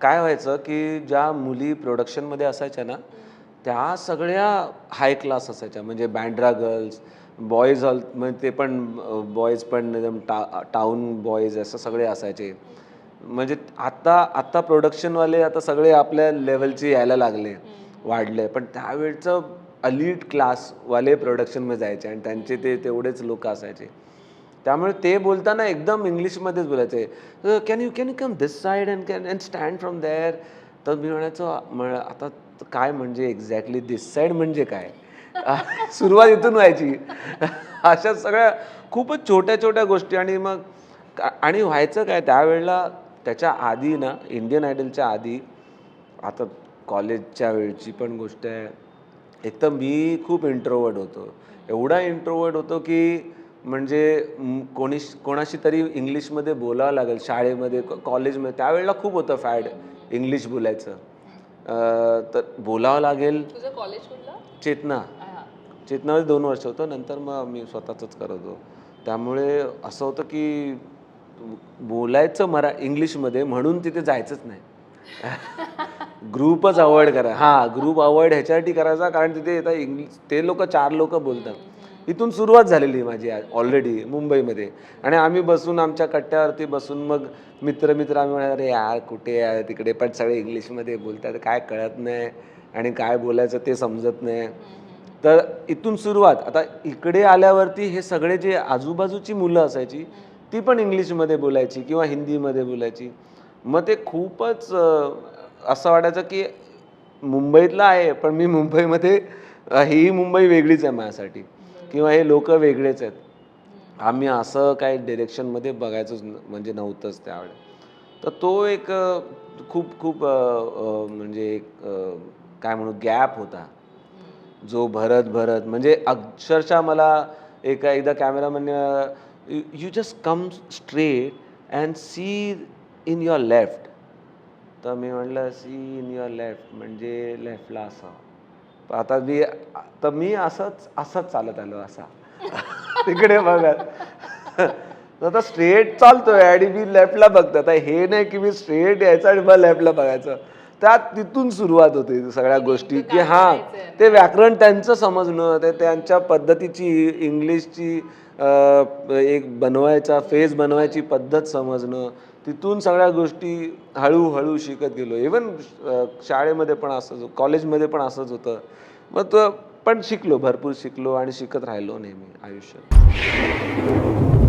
काय व्हायचं की ज्या मुली प्रोडक्शनमध्ये असायच्या ना त्या सगळ्या हाय क्लास असायच्या. म्हणजे बँड्रा गर्ल्स बॉईज हॉल म्हणजे ते पण बॉईज पण एकदम टा टाऊन बॉईज असं सगळे असायचे. म्हणजे आत्ता आत्ता प्रोडक्शनवाले आता सगळे आपल्या लेवलचे यायला लागले वाढले. पण त्यावेळचं अलीट क्लासवाले प्रोडक्शनमध्ये जायचे आणि त्यांचे ते तेवढेच लोक असायचे. त्यामुळे ते बोलताना एकदम इंग्लिशमध्येच बोलायचे. Can you can you come this side and can and stand from there तर मी म्हणायचो म्हण आता काय म्हणजे एक्झॅक्टली दिस साईड म्हणजे काय? सुरुवात इथून व्हायची. अशा सगळ्या खूपच छोट्या छोट्या गोष्टी आणि मग आणि व्हायचं काय त्यावेळेला त्याच्या आधी ना इंडियन आयडलच्या आधी आता कॉलेजच्या वेळची पण गोष्ट आहे. एक तर मी खूप इंट्रोवर्ड होतो. एवढा इंट्रोवर्ड होतो की म्हणजे कोणी कोणाशी तरी इंग्लिशमध्ये बोलावं लागेल शाळेमध्ये कॉलेजमध्ये. त्यावेळेला खूप होतं फॅड इंग्लिश बोलायचं. तर बोलावं लागेल. तुझं कॉलेज कुठलं? चेतना. चेतनामध्ये दोन वर्ष होतं. नंतर मग मी स्वतःचंच करत होतो. त्यामुळे असं होतं की बोलायचं मरा इंग्लिशमध्ये म्हणून तिथे जायचंच नाही. ग्रुपच अवॉइड करा. हां ग्रुप अवॉइड ह्याच्यासाठी करायचा कारण तिथे आता इंग्लिश ते लोक चार लोक बोलतात. इथून सुरुवात झालेली माझी ऑलरेडी मुंबईमध्ये. आणि आम्ही बसून आमच्या कट्ट्यावरती बसून मग मित्र मित्र आम्ही म्हणाले अरे यार कुठे यार? तिकडे पण सगळे इंग्लिशमध्ये बोलतात. काय कळत नाही आणि काय बोलायचं ते समजत नाही. तर इथून सुरुवात. आता इकडे आल्यावरती हे सगळे जे आजूबाजूची मुलं असायची ती पण इंग्लिशमध्ये बोलायची किंवा हिंदीमध्ये बोलायची. मग ते खूपच असं वाटायचं की मुंबईतला आहे पण मी मुंबईमध्ये ही मुंबई वेगळीच आहे माझ्यासाठी. किंवा हे लोक वेगळेच आहेत. आम्ही असं काही डिरेक्शनमध्ये बघायचंच न- म्हणजे नव्हतंच त्यावेळेस तर तो एक खूप खूप म्हणजे एक काय म्हणू गॅप होता. जो भरत भरत म्हणजे अक्षरशः मला एका एकदा cameraman you just come straight and see in your left तर मी म्हटलं सी इन युअर लेफ्ट म्हणजे लेफ्टला असावं. आता मी तर मी असंच असंच चालत आलो असा. तिकडे बघत. आता स्ट्रेट चालतोय आणि मी लेफ्टला बघतो. आता हे नाही की मी स्ट्रेट यायचं आणि मग लेफ्टला बघायचं. त्यात तिथून सुरुवात होते सगळ्या गोष्टी की हां ते व्याकरण त्यांचं समजणं ते त्यांच्या पद्धतीची इंग्लिशची एक बनवायचा फेस बनवायची पद्धत समजणं तिथून सगळ्या गोष्टी हळूहळू शिकत गेलो. इवन शाळेमध्ये पण असंच कॉलेजमध्ये पण असंच होतं. मग तो पण शिकलो भरपूर शिकलो आणि शिकत राहिलो नेहमी आयुष्यात.